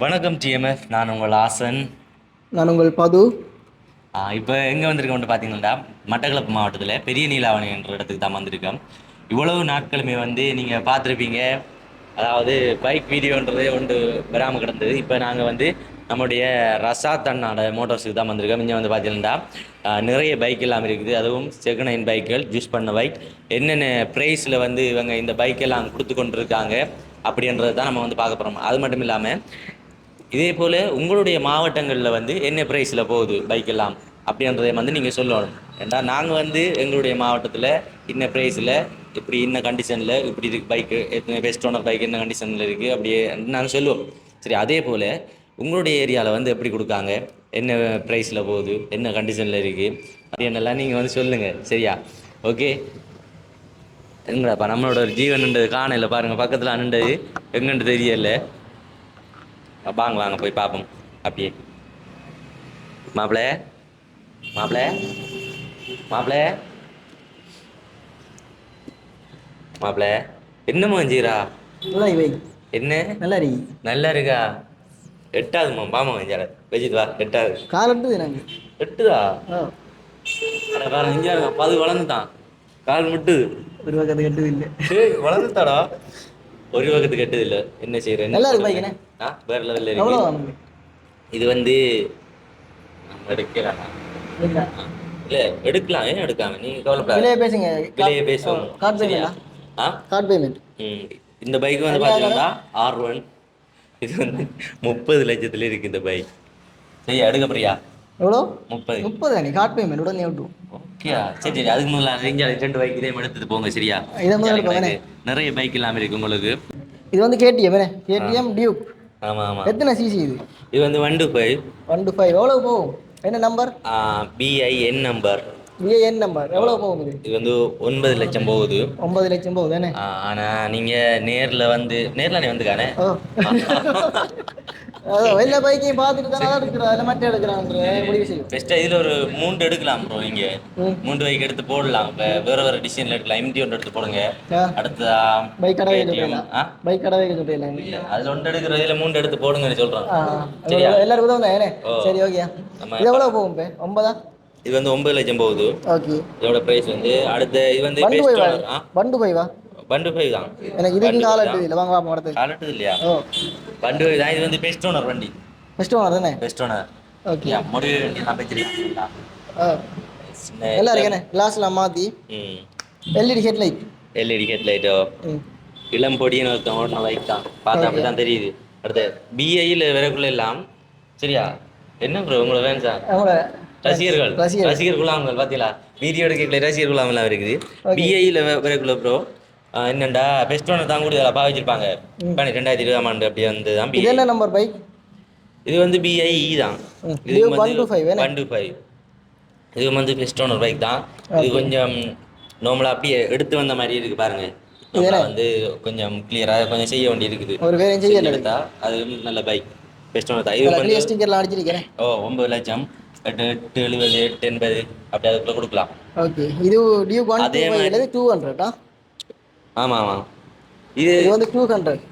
வணக்கம் டிஎம்எஃப் நான் உங்கள் ஆசன். நான் உங்கள் பது. இப்போ எங்கே வந்திருக்கோம்னு பார்த்தீங்கன்னா மட்டக்களப்பு மாவட்டத்தில் பெரிய நீலாவணை என்ற இடத்துக்கு தான் வந்திருக்கோம். இவ்வளவு நாட்களுமே வந்து நீங்கள் பார்த்துருப்பீங்க அதாவது பைக் வீடியோன்றதே ஒன்று வராமல் கிடந்தது. இப்போ நாங்கள் வந்து நம்முடைய ரசாத் அண்ணாட மோட்டார்ஸுக்கு தான் வந்திருக்கோம். இங்கே வந்து பார்த்தீங்கன்னா நிறைய பைக் எல்லாம் இருக்குது. அதுவும் செகண்ட் ஹேண்ட் பைக்குகள் யூஸ் பண்ண பைக் என்னென்ன ப்ரைஸில் வந்து இவங்க இந்த பைக் எல்லாம் கொடுத்து கொண்டு இருக்காங்க அப்படின்றத தான் நம்ம வந்து பார்க்க போகிறோம் அது மட்டும் இல்லாமல் இதே போல் உங்களுடைய மாவட்டங்களில் வந்து என்ன ப்ரைஸில் போகுது பைக் எல்லாம்? அப்படின்றதை வந்து நீங்கள் சொல்லணும். ஏன்னா நாங்கள் வந்து எங்களுடைய மாவட்டத்தில் இன்ன ப்ரைஸில் இப்படி இன்ன கண்டிஷனில் இப்படி இருக்குது பைக்கு எத்தனை பெஸ்ட் ஓனர் பைக் என்ன கண்டிஷனில் இருக்குது அப்படியே நாங்கள் சொல்லுவோம். சரி அதே போல் உங்களுடைய ஏரியாவில் வந்து எப்படி கொடுக்காங்க? என்ன ப்ரைஸில் போகுது? என்ன கண்டிஷனில் இருக்குது அப்படின்னெல்லாம் நீங்கள் வந்து சொல்லுங்கள் சரியா? ஓகே எங்கடாப்பா நம்மளோட ஒரு ஜீவன்ன்றது காணல பாருங்கள் பக்கத்தில் அனுண்டது எங்கன்னு தெரியல. வாங்க வாங்க போய் பார்ப்போம் அப்படியே மாப்பிள மாப்பிள மாப்பிள மாப்பிள என்ன மஞ்சீரா நல்லா இவை என்ன நல்லா இருக்கு நல்லா இருக்கா எட்டாதுமா பாமா மஞ்சார வச்சுட்டு வா எட்டாது கால் எடுத்தது நாங்கள் எட்டுதா அட இங்கே இருக்கா பது வளர்ந்துட்டான் கால் முட்டுது ஒரு பக்கத்து கெட்டது இல்லை வளர்ந்துட்டாடா ஒரு பக்கத்துக்கு எட்டுது இல்ல என்ன செய்யற நல்லா இருக்கு? ஆ வேற லெவல்ல இருக்கு இது வந்து நம்ம எடுக்கலாம். இல்லை எடுக்கலாம். ஏன் எடுக்காம? நீங்க கவலைப்படாத விலையை பேசுங்க. விலையை பேசுவோம். கார்டு பேமெண்ட் ஆ? Card payment. இந்த பைக் வந்து பாத்தீங்கன்னா ஆர் ஒன் இது வந்து முப்பது லட்சத்துல இருக்கு இந்த பைக் சரியா? எடுக்க போறியா எவ்வளோ? முப்பது. முப்பது? தானே கார்டு பேமெண்ட் உடனே விட்டு ஓகேயா சரி சரி. அதுக்கு முதல்ல ரெஞ்சா ரெண்டு பைக் இதே எடுத்துட்டு போங்க சரியா? இதை முதல்ல நிறைய பைக் இல்லாம இருக்கு உங்களுக்கு. இது வந்து கேடிஎம் என்ன கேடிஎம் டியூக் ஆமா ஆமா. எத்தனை சிசி இது? இது வந்து one two five one two five எவ்வளோ போகும்? என்ன number PIN number VAN number எவ்வளோ போகும் இது இது வந்து ஒன்பது லட்சம் போகுது. ஒன்பது லட்சம் போகுது தானே? ஆ, ஆனா நீங்க நேர்ல வந்து நேர்ல நீ அதான் எல்லா பைக்கையும் பார்த்துட்டு தானே எடுக்கிறா மட்டும் எடுக்கிறாங்க முடிவு செய்யும் பெஸ்ட்டாக இதில் ஒரு மூன்று எடுக்கலாம் ப்ரோ இங்கே. மூன்று பைக் எடுத்து போடலாம். இப்போ வேற வேற டிசைனில் எடுக்கலாம். எம்டி ஒன்று எடுத்து போடுங்க. ஆ. அடுத்ததா பைக் கடை பைக் கடை சொல்லிடலாம் இல்லை அதில் ஒன்று எடுக்கிற இதில் மூன்று எடுத்து போடுங்கன்னு சொல்கிறோம் ஆ. சரியா? எல்லாருக்கும் தான் ஓ. சரி ஓகே. இது எவ்வளோ போகும் ஒன்பதா? இது வந்து ஒன்பது லட்சம் போகுது. ஓகே. இதோட ப்ரைஸ் வந்து அடுத்த இது வந்து பண்டு போய் வா பண்டு ஃபைவ் தான். எனக்கு இதுக்கு கால் எடுத்தது இல்லை வாங்க வாங்க வரது காலட்டு இல்லையா? ஓ. பண்டு ஃபைவ் தான். இது வந்து பெஸ்ட் ஓனர் வண்டி. ஃபஸ்ட்டு ஓனர் தானே? Best owner okay. தான். வச்சிருக்கீங்களா ஆ நல்லா இருக்கேனே. கிளாஸ்லாம் மாற்றி ம். எல்இடி ஹெட்லைட் எல்இடி ஹெட்லைட்டோ ம். இளம் பொடின்னு ஒருத்தன் ஓடின பைக் தான். பார்த்தா அப்படி தான் தெரியுது. அடுத்து பிஐயில் விறகுள்ள எல்லாம் சரியா? என்ன ப்ரோ உங்களை வேணும் சார் ரசிகர்கள். ரசிகர்கள். ரசிகர் குழாம்கள் பார்த்தீங்களா வீடியோ எடுக்கல ரசிகர் குழாமெல்லாம் இருக்குது. பிஐயில் விறகுள்ள ப்ரோ என்னண்டா பெஸ்ட் ஒன்று தான் கூட பா வச்சிருப்பாங்க. ரெண்டாயிரத்தி இருபதாம் ஆண்டு அப்படி வந்து தான் இது. என்ன நம்பர் பைக் இது வந்து பிஐஇ தான். ம். இது இது வந்து 125 என்ன? ஒன் டூ ஃபைவ் இது வந்து பெஸ்ட் ஓனர் பைக் தான். இது கொஞ்சம் நார்மலாக அப்படியே எடுத்து வந்த மாதிரி இருக்கு பாருங்க. வந்து கொஞ்சம் கிளியராக கொஞ்சம் செய்ய வேண்டி இருக்குது. ஒரு வேலையும் செய்யல எடுத்தா அது நல்ல பைக் பெஸ்ட் ஓனர் தான். இது வந்து கிளியர் ஸ்டிக்கர்லாம் அடிச்சிருக்கிறேன் ஓ ஒன்பது லட்சம். எட்டு எட்டு எழுபது எட்டு எண்பது. அப்படி அதுக்குள்ள கொடுக்கலாம். ஓகே இது டியூக் ஒன் டூ அதே ஃபைவ் டூ ஹண்ட்ரடா ஆமாம். ஆமாம் இது இது வந்து டூ ஹண்ட்ரட்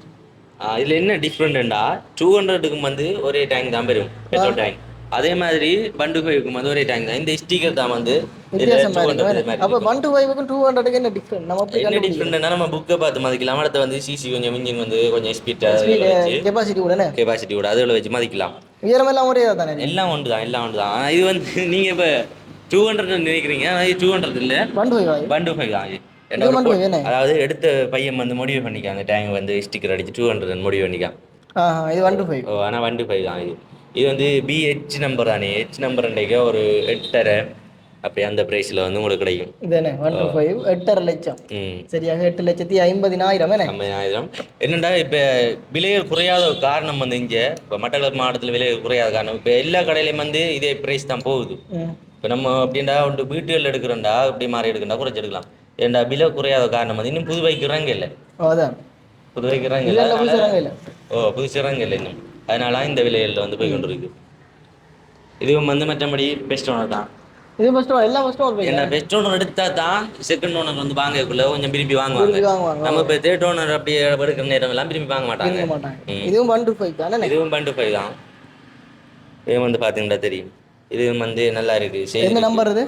இதுல என்ன டிஃப்ரெண்ட்டா டூ ஹண்ட்ரடுக்கு வந்து ஒரே டேங்க் தான் பெறும் பெட்ரோல் டேங்க் அதே மாதிரி பண்டு ஃபைவ்க்கும் வந்து ஒரே டேங்க் தான். இந்த ஸ்டிக்கர் தான் வந்து இதுல வித்தியாசமா 200 இருக்கு மாதிரி அப்போ ஒன் டூ ஃபைவுக்கும் டூ ஹண்ட்ரடுக்கு என்ன டிஃப்ரெண்ட் நம்ம என்ன டிஃப்ரெண்ட்னா நம்ம புக்கை பார்த்து மதிக்கலாம். அடுத்து வந்து சிசி கொஞ்சம் இன்ஜின் வந்து கொஞ்சம் ஸ்பீட்டாக வச்சு. கெப்பாசிட்டி கூட கெப்பாசிட்டி கூட அதில் வச்சு மதிக்கலாம். உயரமெல்லாம் ஒரே தானே எல்லாம் ஒன்று தான் எல்லாம் ஒன்று தான். இது வந்து நீங்கள் இப்போ டூ ஹண்ட்ரட் நினைக்கிறீங்க. டூ ஹண்ட்ரட் இல்லை. One two five one two five தான் என்ன? அதாவது எடுத்த பையன் வந்து முடிவு பண்ணிக்காங்க. டேங்க் வந்து ஸ்டிக்கர் அடிச்சு டூ ஹண்ட்ரட் முடிவு பண்ணிக்கான் இது ஒன் டூ ஃபைவ் ஓ ஆனால் ஒன் டூ ஃபைவ் தான் இது. இது வந்து பிஹெச் நம்பர் தானே. ஹெச் நம்பர் அன்றைக்கு ஒரு எட்டரை அப்படி அந்த ப்ரைஸில் வந்து உங்களுக்கு கிடைக்கும். இது என்ன? ஒன் டூ ஃபைவ் எட்டரை லட்சம். சரியாக எட்டு லட்சத்தி ஐம்பதினாயிரம். என்ன? ஐம்பதாயிரம் என்னடா இப்போ விலைகள் குறையாத ஒரு காரணம் வந்து இங்கே இப்போ மட்டக்களப்பு மாவட்டத்தில் விலைகள் குறையாத காரணம். இப்போ எல்லா கடையிலையும் வந்து இதே ப்ரைஸ் தான் போகுது. இப்போ நம்ம அப்படின்டா ஒன்று வீட்டுகள் எடுக்கிறோம்டா இப்படி மாறி எடுக்கண்டா குறைச்சி எடுக்கலாம். ஏன்டா விலை குறையாத காரணம் வந்து இன்னும் புது பைக் இறங்க இல்லை ஓ, அதான். புது பைக் இறங்க இல்லை ஓ புதுசு இறங்க இல்லை இன்னும். அதனால இந்த விலைகளில் வந்து போய் கொண்டு இருக்கு இதுவும் வந்து மற்றபடி பெஸ்ட் ஓனர் தான். இது ஃபர்ஸ்ட் எல்லா ஃபர்ஸ்ட் ஒரு பைக் ஏன்னா பெஸ்ட் ஓனர் எடுத்தா தான் செகண்ட் ஓனர் வந்து வாங்கக்குள்ள கொஞ்சம் விரும்பி வாங்குவாங்க. நம்ம இப்போ தேர்ட் ஓனர் அப்படியே எடுக்கிற நேரம் எல்லாம் விரும்பி வாங்க மாட்டாங்க. இதுவும் ஒன் டூ ஃபைவ் தானே? இதுவும் பண்டு ஃபைவ் தான். இது வந்து பார்த்தீங்கன்னா தெரியும். இதுவும் வந்து நல்லா இருக்கு. சரி எந்த நம்பர் இது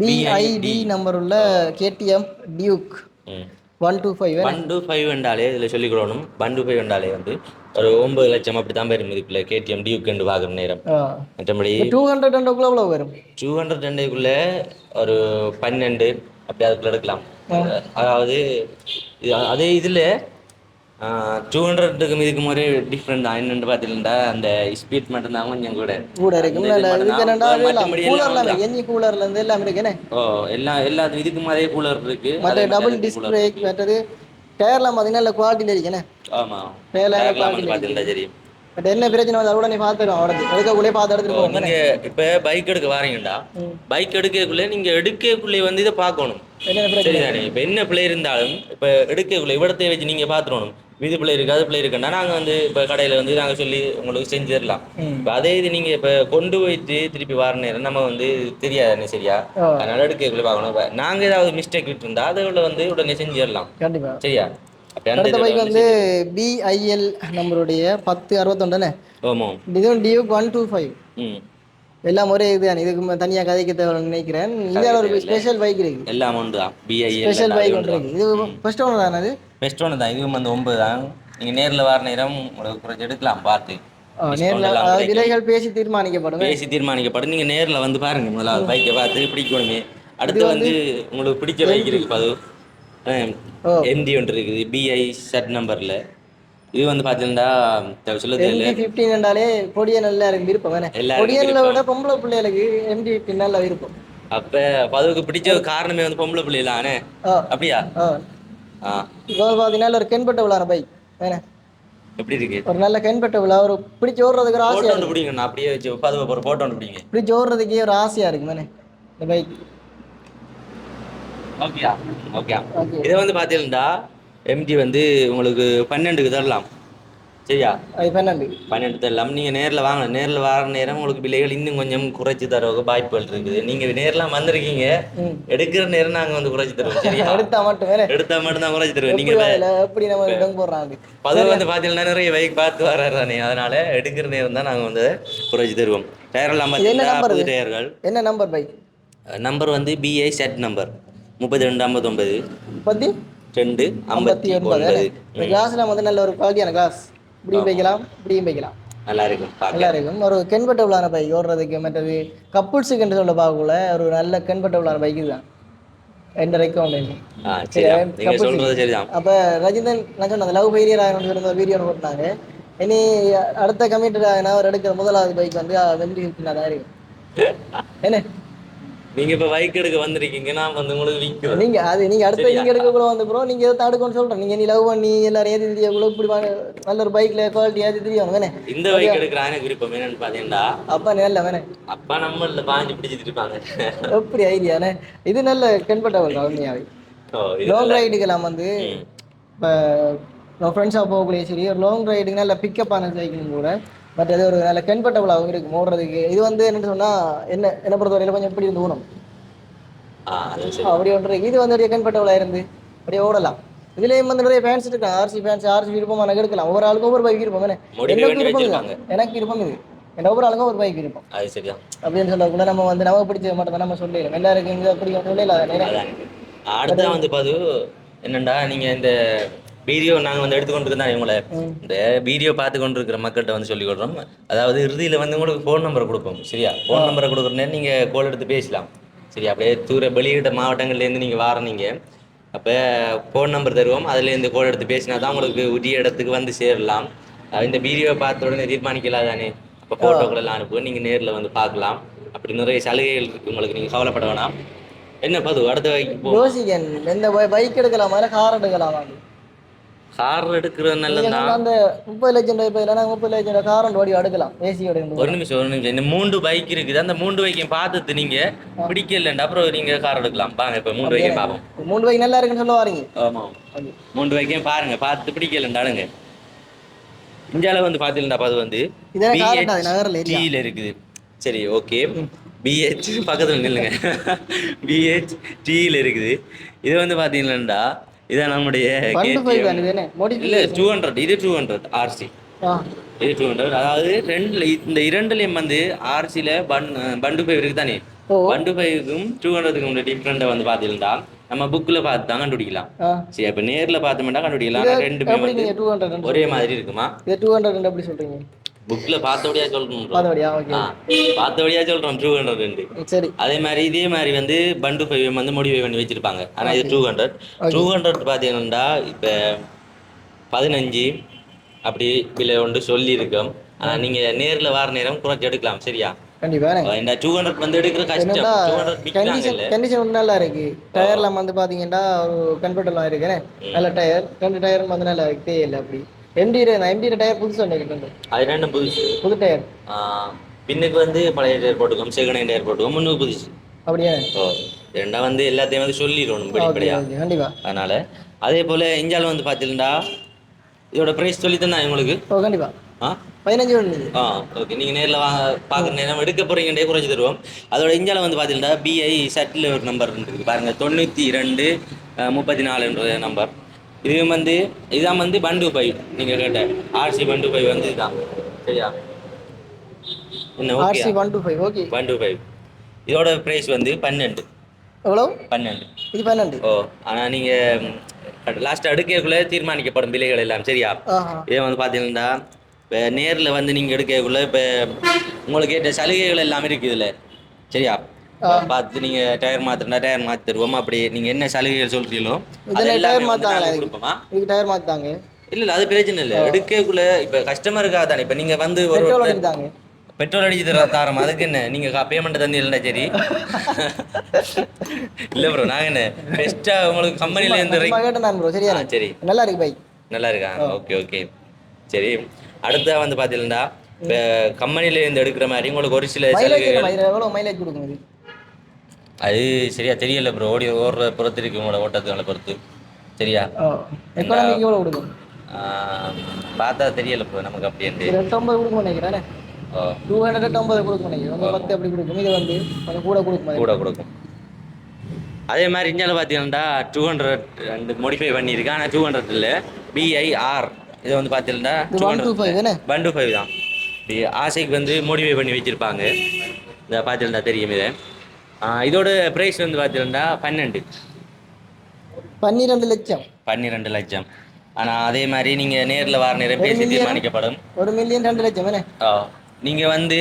பிஐடி நம்பர் உள்ள KTM Duke one two five பண்டு ஃபைவ் என்றாலே இதில் சொல்லிக்கிறோம் பண்டு ஃபைவ் என்றாலே வந்து ஒரு ஒன்பது லட்சம் அப்படி தான் பேர் மதிப்பில் கேடிஎம் டியூக்கெண்டு பார்க்குற நேரம். மற்றபடி டூ ஹண்ட்ரட் அண்ட் எவ்வளோ வரும்? டூ ஹண்ட்ரட் ரெண்டுக்குள்ளே ஒரு பன்னெண்டு. அப்படி அதுக்குள்ள எடுக்கலாம். அதாவது அதே இதில் டூ ஹண்ட்ரடுக்கு இதுக்கு முறை டிஃப்ரெண்ட் தான். என்னென்னு பார்த்தீங்கன்னா அந்த ஸ்பீட் மட்டும் தான் கொஞ்சம் கூட. கூட இருக்கும் கூலர்ல. எஞ்சி கூலர்ல இருந்து எல்லாம் இருக்குண்ணே ஓ எல்லா எல்லா இதுக்கு மாதிரியே கூலர் இருக்கு. மற்ற டபுள் மாதிரி டிஸ்க் cooler பிரேக். மற்றது டயர்லாம் பார்த்தீங்கன்னா இல்லை குவாலிட்டியில் இருக்குண்ணே ஆமா. மேல டயர்லாம் பார்த்தீங்கன்னா சரி பட் என்ன பிரச்சனை வந்து அதோட நீ பார்த்துடும் அவடத்து எடுக்கக்குள்ளே பார்த்து எடுத்துட்டு இப்போ போங்க நீங்க இப்ப பைக் எடுக்க வாரீங்கடா. பைக் எடுக்கக்குள்ளே நீங்க எடுக்கக்குள்ளே வந்து இதை பார்க்கணும். சரிதானே? இப்போ என்ன பிள்ளை இருந்தாலும் இப்போ எடுக்கக்குள்ள இவ்வளத்தை வச்சு நீங்க பார்த்துடணும். இது பிள்ளை இருக்கு அது பிள்ளை இருக்குன்னா நாங்க வந்து இப்போ கடையில வந்து நாங்க சொல்லி உங்களுக்கு செஞ்சு தரலாம். இப்போ அதே இது நீங்க இப்போ கொண்டு போயிட்டு திருப்பி வர நேரம் நம்ம வந்து தெரியாது சரியா. அதனால எடுக்கக்குள்ள பார்க்கணும்? இப்ப நாங்க ஏதாவது மிஸ்டேக் விட்டு இருந்தா அதை வந்து உடனே செஞ்சு தரலாம். கண்டிப்பா. சரியா? அடுத்த பைக் வந்து பிஐஎல் நம்பருடைய பத்து ஆமா இதுவும் டியூக் ஒன் டூ ஃபைவ் எல்லாம் ஒரே இதுதான். இதுக்கு தனியா கதைக்க தேவைன்னு நினைக்கிறேன். இந்தியாவில் ஒரு ஸ்பெஷல் பைக் இருக்கு. எல்லா அமௌண்ட் தான் பிஐஎல் ஸ்பெஷல் பைக் ஒன்று இருக்கு. இது ஃபர்ஸ்ட் ஒன்று தானே அது? பெஸ்ட் ஒன்று தான். இதுவும் வந்து ஒன்பது தான். நீங்கள் நேரில் வர நேரம் உங்களுக்கு குறைச்சி எடுக்கலாம். பார்த்து. நேர்ல எல்லாம். விலைகள் பேசி தீர்மானிக்கப்படும். பேசி தீர்மானிக்கப்படும். நீங்கள் நேரில் வந்து பாருங்க முதலாவது பைக்கை பார்த்து பிடிக்கணுமே. அடுத்து வந்து உங்களுக்கு பிடிச்ச பைக் இருக்கு பது ஓ. எம்டி ஒன்று இருக்குது. பிஐ செட் நம்பரில் இது வந்து பார்த்தீங்கன்னா சொல்லுது எம்டி ஃபிஃப்டின் என்றாலே பொடியன் நல்லா இருக்கு விருப்பம் வேணே எல்லாருக்கும் பொடியனில் விட பொம்பளை பிள்ளைகளுக்கு எம்டி ஃபிஃப்டின் நல்ல விருப்பம். அப்போ பதுவுக்கு பிடிச்ச காரணமே வந்து பொம்பளை பிள்ளைலானே ஆ. அப்படியா? ஆ. ஆ. இப்போ பார்த்தீங்கன்னா ஒரு கென்பட்ட விழா பைக் வேணே எப்படி இருக்கு? ஒரு நல்ல கென்பட்ட விழா ஒரு பிடிச்சி ஓடுறதுக்கு ஒரு ஃபோட்டோ ஆசையா ஒன்று பிடிங்கண்ணா அப்படியே வச்சு பதுவை போகிற ஃபோட்டோ ஒன்று பிடிங்க. பிடிச்சி ஓடுறதுக்கே ஒரு ஆசையா இருக்கு வேணே இந்த பைக் ஓகேயா? Okay okay. இதை வந்து பார்த்தீங்கன்னா எம்டி வந்து உங்களுக்கு பன்னெண்டுக்கு தரலாம். சரியா? பன்னெண்டு. பன்னெண்டு தரலாம். நீங்கள் நேரில் வாங்க. நேரில் வர நேரம் உங்களுக்கு விலைகள் இன்னும் கொஞ்சம் குறைச்சி தரவுக்கு வாய்ப்புகள் இருக்குது. நீங்கள் நேரில் வந்திருக்கீங்க. எடுக்கிற நேரம் நாங்கள் வந்து குறைச்சி தருவோம். சரியா? எடுத்தா மட்டும் எடுத்தா மட்டும் தான் குறைச்சி தருவோம். நீங்கள் எப்படி நம்ம போடுறாங்க பதவி வந்து பார்த்தீங்கன்னா நிறைய பைக் பார்த்து வர்றாரு தானே. அதனால எடுக்கிற நேரம் தான் நாங்கள் வந்து குறைச்சி தருவோம். டயரெல்லாம் பார்த்தீங்கன்னா? டயர்கள். என்ன நம்பர் பைக் நம்பர் வந்து பிஐ செட் நம்பர் முப்பத்தி ரெண்டு ஐம்பத்தொம்பது முப்பத்தி? ரெண்டு ஐம்பத்தி ஒன்பது. இந்த கிளாஸ்ல வந்து நல்ல ஒரு குவாலிட்டியான கிளாஸ் இப்படியும் வைக்கலாம் இப்படியும் வைக்கலாம். நல்லா இருக்கும் நல்லா இருக்கும். ஒரு கன்வெர்டபுளான பைக் ஓடுறதுக்கு மற்றது கப்புள்ஸுக்கு என்று சொல்ல பார்க்கல ஒரு நல்ல கன்வெர்டபுளான பைக் இதுதான். எந்த ரெக்கமெண்ட் ஆ சரியா நீங்க சொல்றது சரிதான். அப்ப ரஜினன் நான் லவ் ஃபெயிலியர் ஆகணும்னு சொன்ன வீடியோ போட்டாங்க. இனி அடுத்த கமிட்டட் ஆகினா அவர் எடுக்கிற முதலாவது பைக் வந்து வெண்டி தான் இருக்கும் என்ன? நீங்க இப்ப பைக் எடுக்க வந்திருக்கீங்க நான் வந்து உங்களுக்கு விற்கிறேன். நீங்க அது நீங்க அடுத்த? நீங்க எடுக்கக்குள்ள வந்து ப்ரோ நீங்க எதை தடுக்கணும்னு சொல்றேன். நீங்க நீ லவ் பண்ணி எல்லாரும் ஏத்தி தெரியக்குள்ள இப்படி நல்ல ஒரு பைக்ல குவாலிட்டி ஏத்தி தெரியணும் வேணே? இந்த பைக் எடுக்கிற எனக்கு விருப்பம் என்னன்னு பாத்தீங்கன்னா அப்பா நல்ல வேணே? அப்பா நம்மள பாஞ்சு பிடிச்சிட்டு இருப்பாங்க. எப்படி ஐடியானே இது நல்ல கன்ஃபர்டபுள் உண்மையாவே ஓ, இது லாங் ரைடுக்கெல்லாம் வந்து. இப்போ நம்ம ஃப்ரெண்ட்ஸாக போகக்கூடிய சரி ஒரு லாங் ரைடுக்கு நல்ல பிக்கப் ஆன சைக்கிளும் கூட பட் அது ஒரு நல்ல கம்ஃபர்டபுளாகவும் இருக்கும் ஓடுறதுக்கு இது வந்து என்னன்னு சொன்னா என்ன என்ன பொறுத்தவரையில கொஞ்சம் எப்படி இருந்து சரி. அப்படி ஒன்று இருக்கு. இது வந்து அப்படியே கம்ஃபர்டபுளாக இருந்து அப்படியே ஓடலாம். இதுலேயும் வந்து நிறைய ஃபேன்ஸ் இருக்காங்க ஆர்சி ஃபேன்ஸ் ஆர்சி விருப்பம் எனக்கு எடுக்கலாம் ஒவ்வொரு ஆளுக்கும் ஒவ்வொரு பைக் முடிவு எனக்கு விருப்பம் எனக்கு விருப்பம் இது. என்ன ஒவ்வொரு ஆளுக்கும் ஒரு பைக் அது சரியா அப்படின்னு சொல்லக்குள்ள நம்ம வந்து நமக்கு பிடிச்ச மட்டும் தான் நம்ம சொல்லிடலாம். எல்லாருக்கும் இது அப்படி சொல்லல அடுத்தா வந்து பாது என்னண்டா நீங்க இந்த வீடியோ நாங்க வந்து எடுத்துக்கொண்டு தான் இவங்கள? இந்த வீடியோ பார்த்து கொண்டு இருக்கிற மக்கள்கிட்ட வந்து சொல்லி கொடுறோம் அதாவது இறுதியில வந்து உங்களுக்கு ஃபோன் நம்பர் கொடுப்போம் சரியா? ஃபோன் நம்பரை கொடுக்குறனே நீங்க கால் எடுத்து பேசலாம் சரியா? அப்படியே தூர வெளியிட்ட மாவட்டங்கள்லேருந்து நீங்க வாரனீங்க. அப்போ ஃபோன் நம்பர் தருவோம். அதுலேருந்து கோல் எடுத்து பேசினா தான் உங்களுக்கு உரிய இடத்துக்கு வந்து சேரலாம். இந்த வீடியோ பார்த்த உடனே தீர்மானிக்கலாம் தானே அப்போ ஃபோட்டோக்கள் எல்லாம் அனுப்புவோம். நீங்கள் நேரில் வந்து பார்க்கலாம். அப்படி நிறைய சலுகைகள் இருக்கு. உங்களுக்கு நீங்கள் கவலைப்பட வேணாம். என்ன பது அடுத்த வைக்கு போ யோசிக்கன் எந்த பைக் எடுக்கலாமா? இல்லை கார் எடுக்கலாமா? கார் எடுக்கிறது சொன்ன அந்த முப்பது லட்சம் இப்போ இல்லைன்னா முப்பது லட்சம் கார் ஓடி எடுக்கலாம். ஏசியோட ஒரு நிமிஷம் ஒரு நிமிஷம். இந்த மூன்று பைக் இருக்குது. அந்த மூன்று பைக்கையும் பார்த்துட்டு நீங்க பிடிக்கலண்டா அப்புறம் நீங்க கார் எடுக்கலாம். வாங்க இப்போ மூன்று பைக்கையும் பார்ப்போம். மூணு பைக் நல்லா இருக்குன்னு சொல்ல வாரீங்க? ஆமாம் மூன்று பைக்கையும் பாருங்க. பார்த்து பிடிக்கலண்டாடுங்க இந்தியாவில் வந்து பார்த்தீங்கன்னா அது வந்து டீல இருக்குது. சரி ஓகே. பிஹெச் பக்கத்தில் நில்லுங்க. பிஹெச் டியில் இருக்குது. இது வந்து பார்த்தீங்கன்னா இதான் நம்முடைய இது டூ ஹண்ட்ரட் இது டூ ஹண்ட்ரட் ஆர்சி இது டூ ஹண்ட்ரட் அதாவது ரெண்டுல இந்த இரண்டுலையும் வந்து ஆர்சியில் பன் பண்டு ஃபைவ் இருக்கு தானே? பண்டு ஃபைவுக்கும் டூ ஹண்ட்ரடுக்கும் உள்ள டிஃப்ரெண்ட்டை வந்து பார்த்தீங்கன்னா நம்ம புக்கில் பார்த்து தான் கண்டுபிடிக்கலாம் சரி அப்போ நேரில் பார்த்தோம்னா கண்டுபிடிக்கலாம். இது ஆனா ரெண்டுமே எப்படி வந்து நீங்க டூ ஹண்ட்ரட் ஒரே மாதிரி இருக்குமா? இது டூ ஹண்ட்ரட் எப்படி சொல்றீங்க? புக்கில் பார்த்தபடியா சொல்லணும் பார்த்தபடியா ஓகே பார்த்தபடியா சொல்கிறோம் டூ ஹண்ட்ரட் ரெண்டு. சரி. அதே மாதிரி இதே மாதிரி வந்து பண்டு ஃபைவ் வந்து மோடிஃபை பண்ணி வச்சிருப்பாங்க. ஆனால் இது டூ ஹண்ட்ரட் டூ ஹண்ட்ரட் பார்த்தீங்கன்னா இப்போ பதினஞ்சு அப்படி விலை ஒன்று சொல்லியிருக்கோம். ஆனால் நீங்கள் நேரில் வர நேரம் குறைச்சி எடுக்கலாம் சரியா? கண்டிப்பா டூ ஹண்ட்ரட் வந்து எடுக்கிற கஷ்டம். கண்டிஷன் நல்லா இருக்கு. டயர்லாம் வந்து பாத்தீங்கன்னா ஒரு கம்ஃபர்டபுளாக இருக்குண்ணே நல்ல டயர் ரெண்டு டயரும் வந்து நல்லா இருக்கு இல்லை அப்படி. எம்டி எம்டி டயர் புதுசு ஒன்று அது ரெண்டும் புதுசு. புது டயர் பின்னுக்கு வந்து பழைய டயர் போட்டுக்கோம் செகண்ட் ஹேண்ட் டயர் போட்டுக்கோம் முன்னுக்கு புதுசு. அப்படியே? ஓ ரெண்டா வந்து எல்லாத்தையும் வந்து சொல்லிடணும் படிப்படியா. கண்டிப்பா. அதனால அதே போல இஞ்சால் வந்து பார்த்தீங்கன்னா இதோட ப்ரைஸ் சொல்லி தானே உங்களுக்கு? ஓ கண்டிப்பா. ஆ? பதினஞ்சு ஆ ஓகே நீங்கள் நேரில் வாங்க பார்க்குற நேரம் எடுக்க போகிறீங்கன்றே குறைச்சி தருவோம். அதோட இஞ்சால வந்து பார்த்தீங்கன்னா பிஐ சட்டில் ஒரு நம்பர் இருக்குது பாருங்கள் தொண்ணூற்றி ரெண்டு முப்பத்தி நாலுன்ற நம்பர் இது வந்து இதான் வந்து பண்டு பை நீங்கள் கேட்ட. ஆர்சி பண்டு பை வந்து இதுதான் சரியா? என்ன okay RC one two five okay பண்டு பை. இதோட ப்ரைஸ் வந்து பன்னெண்டு. எவ்வளோ பன்னெண்டு. இது பன்னெண்டு. ஓ ஆனால் நீங்கள் லாஸ்ட் அடுக்கக்குள்ளே தீர்மானிக்கப்படும் விலைகள் எல்லாம் சரியா? ஆஹா. இதே வந்து பார்த்தீங்கன்னா இப்போ நேரில் வந்து நீங்கள் எடுக்கக்குள்ள இப்போ உங்களுக்கு ஏற்ற சலுகைகள் எல்லாமே இருக்குது இதில் சரியா? பார்த்து நீங்கள் டயர் மாற்றினா டயர் மாற்றி தருவோம். அப்படி நீங்கள் என்ன சலுகைகள் இதில் எல்லாமே டயர் நாங்க? கொடுப்போமா? இதுக்கு டயர் மாத்தாங்க இல்லை இல்லை அது பிரச்சனை இல்லை. எடுக்கக்குள்ள இப்போ கஸ்டமருக்காக தானே. இப்போ நீங்கள் வந்து ஒரு பெட்ரோல் அடிச்சு தர தாரம்? அதுக்கு என்ன? நீங்கள் பேமெண்ட் தந்தீங்கன்னா சரி. இல்லை ப்ரோ நாங்கள் என்ன? பெஸ்ட்டாக உங்களுக்கு கம்பெனியில் இருந்து ப்ரோ சரியா? சரி. நல்லா இருக்கு பைக் நல்லா இருக்கா? Okay okay. சரி. அடுத்தா வந்து பார்த்தீங்கன்னா இப்போ கம்பெனில இருந்து எடுக்கிற மாதிரி உங்களுக்கு ஒரு சில மைலேஜ் சலுகைகள் என்ன எவ்வளோ மைலேஜ் கொடுக்கும் அது சரியா தெரியல ப்ரோ ஓடி ஓடுற பொறுத்து இருக்கு உங்களோட ஓட்டத்துகளை பொறுத்து. சரியா? ஓ எக்கனாமிக்கு எவ்வளோ கொடுக்கும்? ஆஹ், பார்த்தா தெரியல ப்ரோ நமக்கு இது எட்டொம்பது கொடுக்கும் நினைக்கிறேன் டூ ஹண்ட்ரட் எட்டொம்பது கொடுக்கும் நினைக்கிறேன் பத்து அப்படி கொடுக்கும்? இது வந்து கொஞ்சம் கூட கொடுக்கும் கூட கொடுக்கும். அதே மாதிரி இந்தியாவில் பார்த்தீங்கன்னா டூ ஹண்ட்ரட் ரெண்டு மோடிஃபை பண்ணியிருக்கேன். ஆனால் டூ ஹண்ட்ரட் இல்லை. பிஐஆர் இது வந்து பார்த்தீங்கன்னா இது டூ ஃபைவ் தானே? பண்டு ஃபைவ் தான். ஆசைக்கு வந்து மோடிஃபை பண்ணி வச்சுருப்பாங்க. இந்த பார்த்துருந்தா தெரியும் இது. இதோட பிரைஸ் வந்து பார்த்தீங்கன்னா பன்னெண்டு. பன்னிரெண்டு லட்சம். பன்னிரெண்டு லட்சம். ஆனா அதே மாதிரி நீங்க நேர்ல வர நேரம் பேசி தீர்மானிக்கப்படும். ஒரு மில்லியன் ரெண்டு லட்சம் நீங்க வந்து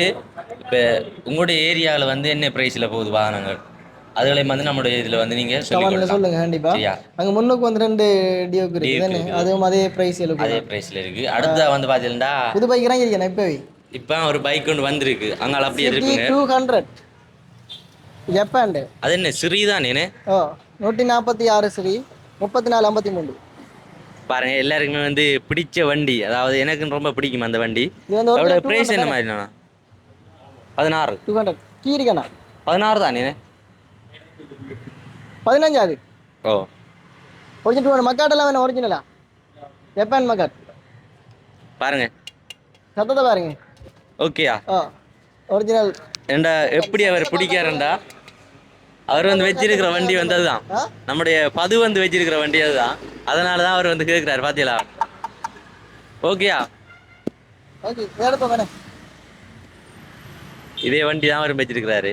இப்ப உங்களுடைய ஏரியால வந்து என்ன பிரைஸ்ல போகுது வாகனங்கள்? அதுகளை வந்து நம்மளுடைய இதுல வந்து நீங்க சொல்லுங்க கண்டிப்பா. அங்க முன்னுக்கு வந்து ரெண்டு டியோக்கு அதுவும் அதே பிரைஸ் இருக்கு அதே பிரைஸ்ல இருக்கு அடுத்த வந்து பாத்தீங்கன்னா புது பைக் தான் இருக்கேன் இப்பவே. இப்ப ஒரு பைக் ஒன்று வந்திருக்கு. அங்கால அப்படியே இருக்கு 200 ஜப்பான் அது என்ன சிறி தான் நேனு? ஓ நூற்றி நாற்பத்தி ஆறு ஸ்ரீ முப்பத்தி நாலு ஐம்பத்தி மூணு பாருங்க எல்லாருக்குமே வந்து பிடிச்ச வண்டி. அதாவது எனக்கு ரொம்ப பிடிக்கும் அந்த வண்டி. இது வந்து ஒரு அதோட கிலோ என்ன மாதிரி பதினாறு. டூ ஹண்ட்ரட் கீரிக்கண்ணா பதினாறு தான் நேனு? பதினஞ்சாவது. ஓ. ஒரிஜினல் டூ ஹண்ட்ரட் மக்காட்டெல்லாம் வேணும் ஒரிஜினலா ஜப்பான் மக்காட். பாருங்க. சத்தத்தை பாருங்க. ஓகேயா? ஓ ஒரிஜினல் ஏண்டா எப்படி அவர் பிடிக்காருண்டா அவர் வந்து வச்சிருக்கிற வண்டி வந்து அதுதான். நம்முடைய பது வந்து வச்சிருக்கிற வண்டி அதுதான். அதனால தான் அவர் வந்து கேட்குறாரு பாத்தீங்களா? ஓகேயா? இதே வண்டி தான் அவர் வச்சிருக்கிறாரு.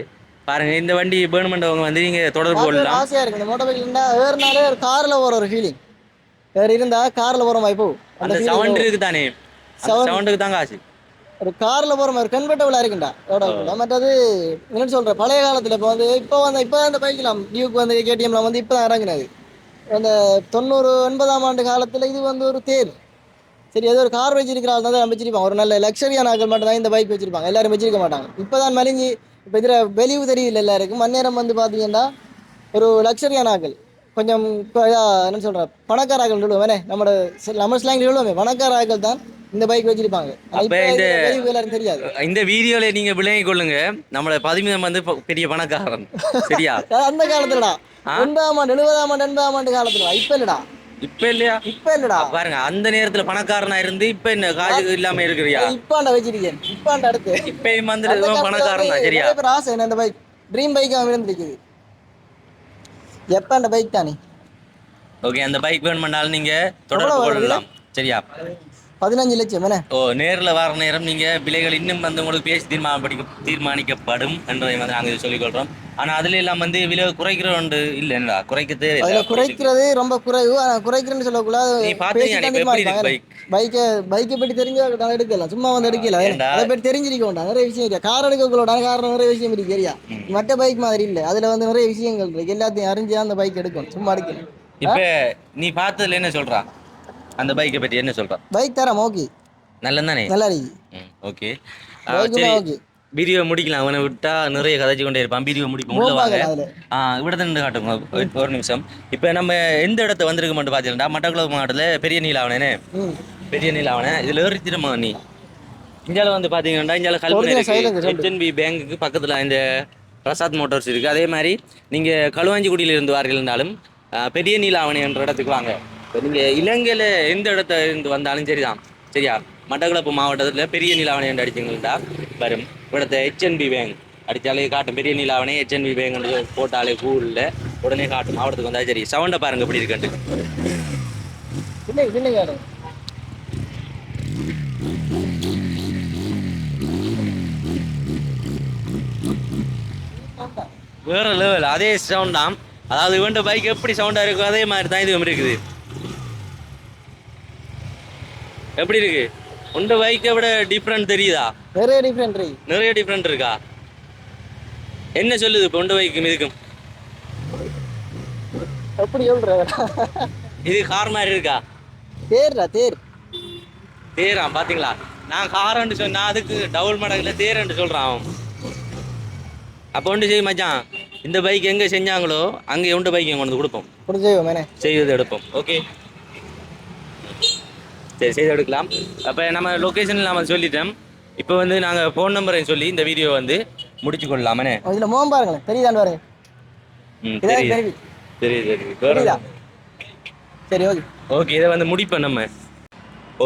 பாருங்க இந்த வண்டி வேணுமென்றவங்க வந்து நீங்க தொடர்பு கொள்ளலாம். ஆசையா இருக்கு. இந்த மோட்டர் பைக்ல ஏறினாலே ஒரு கார்ல போற ஒரு ஃபீலிங் வேற இருந்தா கார்ல போற மாதிரி போ அந்த சவுண்ட் இருக்கு தானே சவுண்டுக்கு தான் காசு. ஒரு கார்ல போற மாதிரி கன்வெர்டபுளா இருக்குண்டா அதோட மற்றது என்ன சொல்ற பழைய காலத்துல இப்போ வந்து இப்போ வந்து இப்போ அந்த பைக்லாம் டியூக் வந்து கேடிஎம்லாம் வந்து இப்போ தான் இறங்குனது. அந்த தொண்ணூறு எண்பதாம் ஆண்டு காலத்துல இது வந்து ஒரு தேர். சரி ஏதோ ஒரு கார் வச்சிருக்கிற ஆள் தான் வச்சிருப்பாங்க ஒரு நல்ல லக்ஸரியான ஆட்கள் மட்டும் தான் இந்த பைக் வச்சிருப்பாங்க. எல்லாரும் வச்சிருக்க மாட்டாங்க. இப்போதான் மலிஞ்சு இப்போ இதில் வெளிவு தெரியல எல்லாருக்கும். மண்ணேரம் வந்து பார்த்தீங்கன்னா ஒரு லக்ஸரியான ஆட்கள். கொஞ்சம் இப்போ என்ன சொல்ற பணக்கார ஆட்கள் சொல்லுவோமே நம்மளோட நம்ம ஸ்லாங் சொல்லுவோமே பணக்கார ஆட்கள் தான் இந்த பைக் வச்சிருப்பாங்க. தெரியாது. இந்த வீடியோல நீங்க விளங்கிக் கொள்ளுங்க. நம்மளோட பதிமூணு வந்து பெரிய பணக்காரன். சரியா? அந்த காலத்துலடா. ஒன்பதாம் ஆண்டு எழுபதாம் ஆண்டு எண்பதாம் ஆண்டு காலத்துல இப்ப இல்லடா. இப்ப இல்லையா? இப்ப இல்லடா. பாருங்க அந்த நேரத்துல பணக்காரனா இருந்து இப்ப என்ன காசு இல்லாம இருக்கிறியா? இப்பாண்ட வச்சிருக்கேன். இப்பாண்ட அடுத்து. இப்பயும் காலத்துல பணக்காரன் தான் வந்து சரியா? ஆசை என்ன இந்த பைக் ட்ரீம் பைக் விழுந்திருக்குது. எப்ப அந்த பைக் தானே? ஓகே அந்த பைக் வேணுமென்றாலும் நீங்க தொடர்பு? கொள்ளலாம். சரியா? பதினஞ்சு லட்சம் என்ன? ஓ நேர்ல வர நேரம் நீங்க விலைகள் இன்னும் வந்து உங்களுக்கு பேசி தீர்மானிக்க தீர்மானிக்கப்படும் என்றதை வந்து நாங்க சொல்லிக் கொள்றோம் ஆனா அதுல எல்லாம் வந்து விலை குறைக்கிற ஒன்று இல்லைங்களா குறைக்க அதுல குறைக்கிறது ரொம்ப குறைவு. ஆனா குறைக்கிறேன்னு சொல்லக்கூடாது. நீ பைக் பைக்கை பைக்கை பற்றி தெரிஞ்சா நான் எடுக்கலாம் சும்மா வந்து எடுக்கல? அதை பற்றி தெரிஞ்சிருக்க வேண்டாம் நிறைய விஷயம் இருக்கு. கார் எடுக்கக்கூடாது காரணம் நிறைய விஷயம் இருக்கு சரியா. மற்ற பைக் மாதிரி இல்லை. அதுல வந்து நிறைய விஷயங்கள் இருக்கு. எல்லாத்தையும் அறிஞ்சு அந்த பைக் எடுக்கணும். சும்மா எடுக்கணும் இப்ப நீ பார்த்ததுல என்ன சொல்றா? அந்த பைக்கை பத்தி என்ன சொல்றா? பைக் தரம் ஓகே. நல்லதானே நல்லா இருக்கு ஓகே. சரி. வீடியோ முடிக்கலாம். அவனை விட்டா நிறைய கதைச்சு கொண்டே இருப்பான். வீடியோ முடிப்போம். உள்ள வாங்க. ஆ இவிட தான் காட்டுங்க. ஒரு- நிமிஷம். இப்போ நம்ம எந்த இடத்த வந்திருக்க மட்டும் பார்த்தீங்கன்னா மட்டக்குளப்பு மாவட்டத்தில் பெரிய நீலாவணனே ம். பெரிய நீலாவணை இதில் ஏறி திரும்ப நீ. இந்தியாவில் வந்து பார்த்தீங்கன்னா இந்தியாவில் கல்வி Original silence இருக்கு சொல்லு. ஹெச்என்பி பேங்குக்கு பக்கத்தில் இந்த பிரசாத் மோட்டார்ஸ் இருக்குது அதே மாதிரி நீங்கள் களுவாஞ்சிக்குடியில் இருந்து வார்கள்னாலும் ஆ, பெரிய நீலாவணை என்ற இடத்துக்கு வாங்க. இப்போ நீங்கள் இலங்கையில் எந்த இடத்துல இருந்து வந்தாலும் சரிதான். சரியா? மட்டக்களப்பு மாவட்டத்தில் பெரிய நிலாவணை என்று அடிச்சிங்கள்டா வரும் இடத்த ஹெச்என்பி பேங்க் அடித்தாலே காட்டும் பெரிய நிலாவணை ஹெச்என்பி பேங்க் போட்டாலே கூகுளில் உடனே காட்டும் மாவட்டத்துக்கு வந்தால் சரி. சவுண்டை பாருங்க எப்படி இருக்குன்ட்டு. வேற லெவல் அதே சவுண்ட் தான். அதாவது இவன்ட்டு பைக் எப்படி சவுண்டா இருக்கும் அதே மாதிரி தான் இதுவும் இருக்குது. எப்படி இருக்கு? உண்ட பைக்கை விட டிஃப்ரெண்ட் தெரியுதா? நிறைய டிஃப்ரெண்ட் இருக்கு. நிறைய டிஃப்ரெண்ட் இருக்கா? என்ன சொல்லுது இப்போ உண்ட பைக்கும் இதுக்கும் எப்படி சொல்ற? இது கார் மாதிரி இருக்கா? தேர்டா தேர். தேரா பாத்தீங்களா? நான் காரன்னு சொன்னா அதுக்கு டபுள் மடங்குல தேரன்னு சொல்றான் அவன். அப்போ ஒன்று செய்ய மச்சான். இந்த பைக் எங்க செஞ்சாங்களோ அங்க உண்ட பைக் கொண்டு வந்து கொடுப்போம். செய்து எடுப்போம். ஓகே சரி செய்து எடுக்கலாம். அப்போ நம்ம லொக்கேஷன் நம்ம சொல்லிட்டோம். இப்போ வந்து நாங்கள் ஃபோன் நம்பரை சொல்லி இந்த வீடியோ வந்து முடிச்சு கொள்ளலாமனே இதுல முகம் பாருங்களேன். தெரியுதான்னு பாருங்க ம் இதான் தெரியுது. தெரியுது தெரியுது. தெரியுது? தெரியுதா சரி ஓகே. ஓகே இதை வந்து முடிப்போம் நம்ம.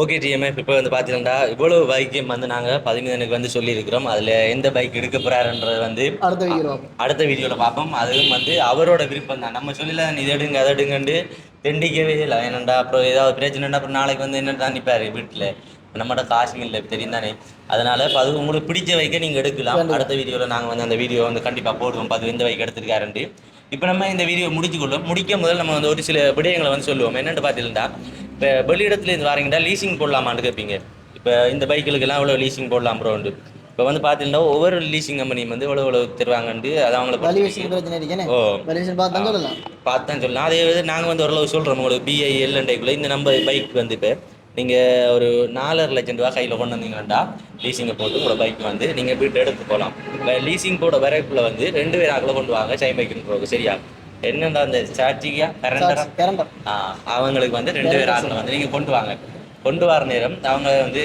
ஓகே டிஎம்எஃப் இப்போ வந்து பார்த்தீங்கன்னா இவ்வளவு பைக்கையும் வந்து நாங்கள் பதிமூணுக்கு வந்து சொல்லியிருக்கிறோம். அதில் எந்த பைக் எடுக்க போகிறாருன்றது வந்து அடுத்த வீடியோ அடுத்த வீடியோவில் பார்ப்போம். அதுவும் வந்து அவரோட விருப்பம் தான். நம்ம சொல்லல இது எடுங்க அதை எடுங்கன்ட்டு தெண்டிக்கவே இல்லை. ஏனண்டா அப்புறம் ஏதாவது பிரச்சனைனா அப்புறம் நாளைக்கு வந்து என்ன தான் நிற்பார் வீட்டில் நம்மகிட்ட காசும் இல்லை தெரியும் தானே. அதனால இப்போ அது உங்களுக்கு பிடிச்ச வைக்க நீங்கள் எடுக்கலாம். அடுத்த வீடியோவில் நாங்கள் வந்து அந்த வீடியோ வந்து கண்டிப்பாக போடுவோம். அது எந்த வைக்க எடுத்திருக்காருன்ட்டு. இப்போ நம்ம இந்த வீடியோ முடிச்சுக்கொள்ளும். முடிக்க முதல் நம்ம வந்து ஒரு சில விடயங்களை வந்து சொல்லுவோம். என்னென்னு பார்த்தீங்கன்னா இப்போ வெளியிடத்துலேருந்து வாரீங்கன்னா லீசிங் போடலாமான்னு கேட்பீங்க இப்போ இந்த பைக்குகளுக்கெல்லாம் எவ்வளோ லீசிங் போடலாம் ப்ரோண்டு இப்போ வந்து பார்த்தீங்கன்னா ஒவ்வொரு லீசிங் கம்பெனியும் வந்து எவ்வளோ எவ்வளோ தருவாங்கன்ட்டு அது அவங்கள ஓ. பார்த்து தான் சொல்லலாம். அதே வந்து நாங்கள் வந்து ஓரளவு சொல்கிறோம் உங்களுக்கு பிஐ எல்என்டைக்குள்ளே இந்த நம்ம பைக் வந்து இப்போ நீங்கள் ஒரு நாலரை லட்சம் ரூபா கையில் கொண்டு வந்தீங்கன்னா லீசிங்கை போட்டு உங்களோட பைக் வந்து நீங்கள் வீட்டு எடுத்து போகலாம். இப்போ லீசிங் போட வரைக்குள்ள வந்து ரெண்டு பேர் ஆக்கில் கொண்டு வாங்க ஷை பைக்குன்னு போக சரியா? என்னென்ன அந்த சார்ஜிக்கா கரண்டரா? அவங்களுக்கு வந்து ரெண்டு பேர் ஆட்டில் வந்து. நீங்கள் கொண்டு வாங்க. கொண்டு வர நேரம் அவங்க வந்து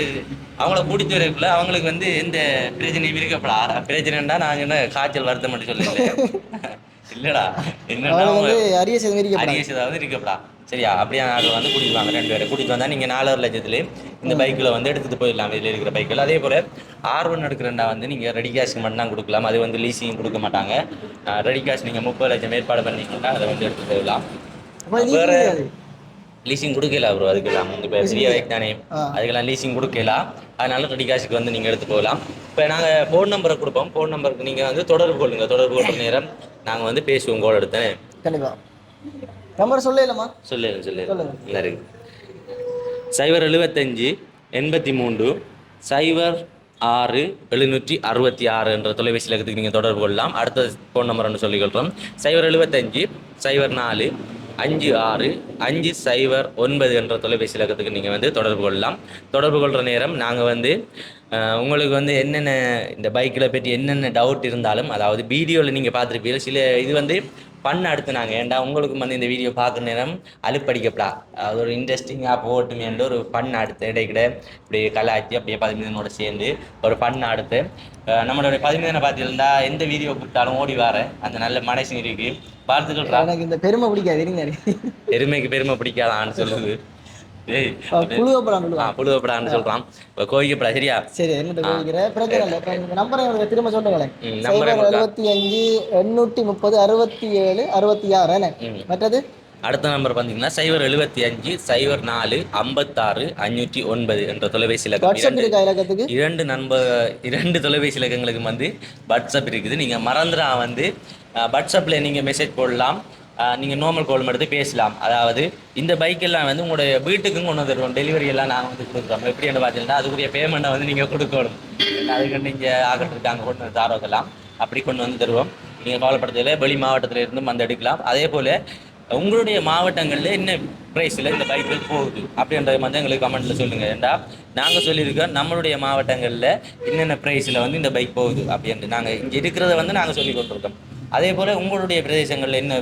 அவங்கள கூட்டிட்டு வரக்குள்ள அவங்களுக்கு வந்து எந்த பிரச்சனையும் இருக்கப்படா. பிரச்சனைன்னா நாங்கள் என்ன காய்ச்சல் வருத்தம் மட்டும் சொல்லல இல்லடா என்னன்னா அரிய செய்து மாரி அரியஸ் ஏதாவது இருக்கப்படா. சரியா? அப்படியே நாங்கள் வந்து கூட்டிட்டு வாங்க ரெண்டு பேரை. கூட்டிட்டு வந்தா நீங்கள் நாலரை லட்சத்துல இந்த பைக்கில் வந்து எடுத்துட்டு போயிடலாம். இதில் இருக்கிற பைக்கில் அதே போல் ஆர் ஒன் எடுக்கிறண்டா வந்து நீங்கள் ரெடி கேஷ்க்கு மட்டும் தான் கொடுக்கலாம். அது வந்து லீசிங் கொடுக்க மாட்டாங்க. ரெடி கேஷ் நீங்கள் முப்பது லட்சம் ஏற்பாடு பண்ணீங்கன்னா அதை வந்து எடுத்து போயிடலாம். வேற. லீசிங் கொடுக்கல ப்ரோ அதுக்கெல்லாம் இப்போ பெரிய பைக் தானே. அதுக்கெல்லாம் லீசிங் கொடுக்கல. அதனால ரெடி கேஷுக்கு வந்து நீங்கள் எடுத்து போகலாம். இப்போ நாங்கள் ஃபோன் நம்பரை கொடுப்போம். ஃபோன் நம்பருக்கு நீங்கள் வந்து தொடர்பு கொள்ளுங்க. தொடர்பு கொள்கிற நேரம் நாங்கள் வந்து பேசுவோம். கோல் எடுத்தேன்? கண்டிப்பா. நம்பர் சொல்ல இல்லம்மா சொல்லு சொல்லு. சொல்லுங்க. நல்லா இருக்கு. சைபர் எழுபத்தஞ்சு எண்பத்தி மூன்று சைபர் ஆறு எழுநூற்றி அறுபத்தி ஆறு என்ற தொலைபேசி இலக்கத்துக்கு நீங்கள் தொடர்பு கொள்ளலாம். அடுத்த ஃபோன் நம்பர் ஒன்று சொல்லிக்கொள்கிறோம் சைபர் எழுபத்தஞ்சு சைபர் நாலு அஞ்சு ஆறு அஞ்சு சைபர் ஒன்பது என்ற தொலைபேசி இலக்கத்துக்கு நீங்கள் வந்து தொடர்பு கொள்ளலாம். தொடர்பு கொள்கிற நேரம் நாங்கள் வந்து உங்களுக்கு வந்து என்னென்ன இந்த பைக்கில் பற்றி என்னென்ன டவுட் இருந்தாலும் அதாவது வீடியோவில் நீங்கள் பார்த்துருப்பீங்க சில இது வந்து பண்ண அடுத்துனாங்க ஏன்டா உங்களுக்கும் வந்து இந்த வீடியோ பார்க்குற நேரம் அலுப்படிக்கப்படா. அது ஒரு இன்ட்ரெஸ்டிங்காக போட்டுமேண்டு ஒரு ஃபன் அடுத்து இடைக்கிட இப்படி கலாய்ச்சி அப்படியே பதிமூணனோட சேர்ந்து ஒரு ஃபன் அடுத்து. நம்மளுடைய பதிமூணனை பார்த்துருந்தா எந்த வீடியோ கூப்பிட்டாலும் ஓடி வர அந்த நல்ல மனசு இருக்கு. வாழ்த்துக்கள்டா எனக்கு இந்த பெருமை பிடிக்காது எருமைக்கு பெருமை பிடிக்காதான்னு சொல்லுது. புழுவப்படான்னு சொல்றான். கோவிக்கப்படா சரியா? சரி என்னட்ட பிரச்சனை இல்லை. நம்பரை உங்களுக்கு திரும்ப சொல்லுங்களேன். எழுபத்தி அஞ்சு எண்ணூற்றி முப்பது அறுபத்தி ஏழு அறுபத்தி ஆறு. மற்றது? அடுத்த நம்பர் பார்த்தீங்கன்னா சைபர் எழுபத்தி அஞ்சு சைபர் நாலு ஐம்பத்தாறு அஞ்சூற்றி ஒன்பது என்ற தொலைபேசி இலக்கம். இரண்டு இலக்கத்துக்கு? இரண்டு தொலைபேசி இலக்கங்களுக்கு வந்து வாட்ஸ்அப் இருக்குது. நீங்கள் மறந்துடா வந்து வாட்ஸ்அப்பில் நீங்கள் மெசேஜ் போடலாம். நீங்கள் நார்மல் கால் எடுத்து பேசலாம். அதாவது இந்த பைக் எல்லாம் வந்து உங்களுடைய வீட்டுக்கும் கொண்டு வந்துடுவோம் டெலிவரி எல்லாம் நாங்கள் வந்து கொடுக்குறோம். எப்படின்னு பார்த்தீங்கன்னா அதுக்குரிய பேமெண்ட்டை வந்து நீங்கள் கொடுக்கணும். அதுக்கு நீங்கள் ஆகட்டுருக்காங்க கொண்டு வந்து தாரோக்கலாம் அப்படி கொண்டு வந்து தருவோம். நீங்கள் கவலைப்படுத்தல வெளி மாவட்டத்தில் இருந்தும் வந்து எடுக்கலாம். அதே போல் உங்களுடைய மாவட்டங்களில் என்ன ப்ரைஸில் இந்த பைக்குகள் போகுது? அப்படின்றது வந்து எங்களுக்கு கமெண்ட்டில் சொல்லுங்கள் ஏண்டா நாங்கள் சொல்லியிருக்கோம் நம்மளுடைய மாவட்டங்களில் என்னென்ன ப்ரைஸில் வந்து இந்த பைக் போகுது? அப்படின்ட்டு. நாங்கள் இங்கே இருக்கிறத வந்து நாங்கள் சொல்லி கொண்டிருக்கோம் அதே போல் உங்களுடைய பிரதேசங்களில் என்ன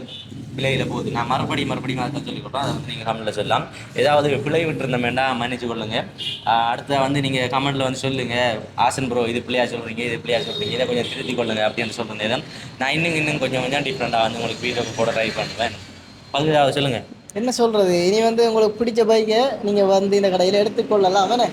விலையில் போகுது. நான் மறுபடியும் மறுபடியும் அதை சொல்லி கொடுப்போம் அதை வந்து நீங்கள் கமெண்ட்டில் சொல்லலாம். ஏதாவது பிழை விட்டுருந்தோம் வேண்டாம் மன்னிச்சு கொள்ளுங்கள் அடுத்த வந்து நீங்கள் கமெண்ட்டில் வந்து சொல்லுங்கள் ஆசன் ப்ரோ இது பிள்ளையா சொல்கிறீங்க இது பிள்ளையா சொல்கிறீங்க இதை கொஞ்சம் திருத்தி கொள்ளுங்க அப்படின்னு சொல்லுங்க நான் இன்னும் இன்னும் கொஞ்சம் கொஞ்சம் டிஃப்ரெண்ட்டாக வந்து உங்களுக்கு வீடியோ போட ட்ரை பண்ணுவேன். பகுதியாவது சொல்லுங்கள் என்ன சொல்றது? இனி வந்து உங்களுக்கு பிடிச்ச பைக்கை நீங்க வந்து இந்த கடையில எடுத்துக்கொள்ளலாம் என்ன?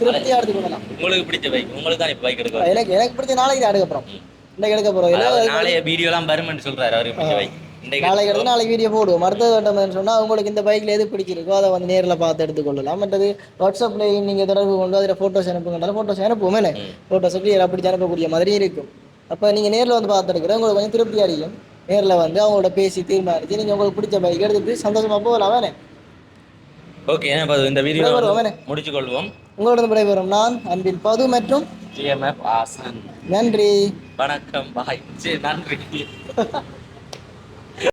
திருப்தியா எடுத்துக்கொள்ளலாம் உங்களுக்கு பிடிச்ச பைக் உங்களுக்கு தான் இப்போ பைக் எடுக்க எனக்கு எனக்கு பிடிச்ச நாளைக்கு எடுக்க போறோம். இன்னைக்கு எடுக்க அதாவது நாளைய வீடியோலாம் வருமென்னு சொல்றாரு அவருக்கு பிடிச்ச பைக் இன்றைக்கு நாளைக்கு எடுத்து நாளைக்கு வீடியோ போடுவோம். அடுத்த கட்டம் சொன்னா உங்களுக்கு இந்த பைக்ல எது பிடிச்சிருக்கோ அதை வந்து நேர்ல பார்த்து எடுத்துக்கொள்ளலாம். மற்றது வாட்ஸ்அப்ல நீங்க தொடர்பு கொண்டு அதில் ஃபோட்டோஸ் அனுப்புங்கனாலும் ஃபோட்டோஸ் அனுப்புவோம் என்ன? ஃபோட்டோஸ் கிளியரா பிடிச்சி அனுப்பக்கூடிய மாதிரி இருக்கும். அப்ப நீங்க நேர்ல வந்து பார்த்து எடுக்கிற உங்களுக்கு கொஞ்சம் திருப்தி அடையும் நேர்ல வந்து அவங்களோட பேசி தீர்மானிச்சு நீங்க உங்களுக்கு பிடிச்ச பைக் எடுத்துட்டு சந்தோஷமா போகலாம். வேணே ஓகே அப்ப இந்த வீடியோ. முடிச்சு கொள்வோம் உங்களோட விடைபெறும் நான் அன்பில் பது மற்றும் ஜிஎம்எஃப் ஆசன். நன்றி. வணக்கம். பாய். நன்றி.